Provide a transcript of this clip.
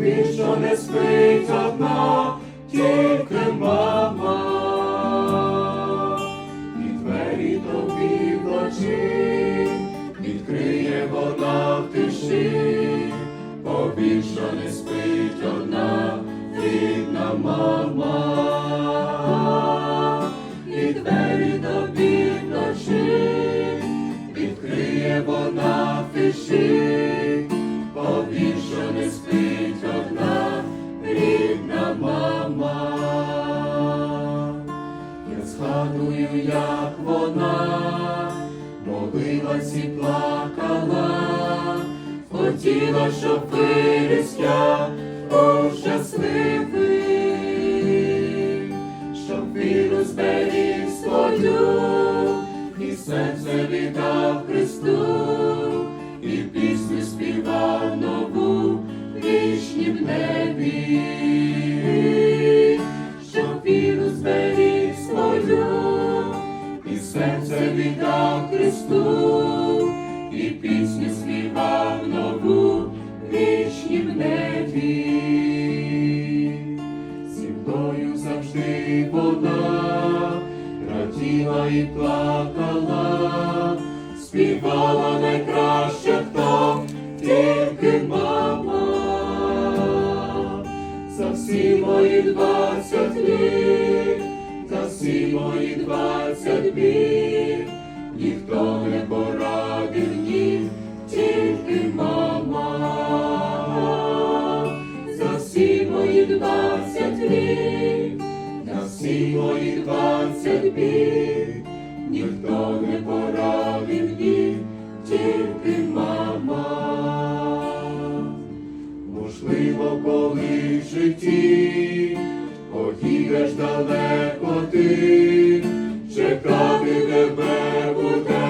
тобі, що не спить одна, тільки мама, і двері тобі вночі, відкриє вона в тиші, повір, що не спить одна, рідна мама, і двері тобі вночі, відкриє вона в тиші, Я як вона молилась і плакала, хотіла, щоб виріс я був щасливий, щоб віру зберіг свою, і серце віддав Христу, і пісню співав нову в вічнім небі, серце віддав Христу, і пісню співав нову в вічнім небі. Зі мною завжди вона раділа і плакала, співала найкраще хто, тільки мама. За всі мої двадцять літ, всі мої двадцять літ, літ, за всі мої двадцять літ, ніхто не порадив ні, тільки мама. Можливо, коли в житті поїдеш далеко ти, чекати тебе буде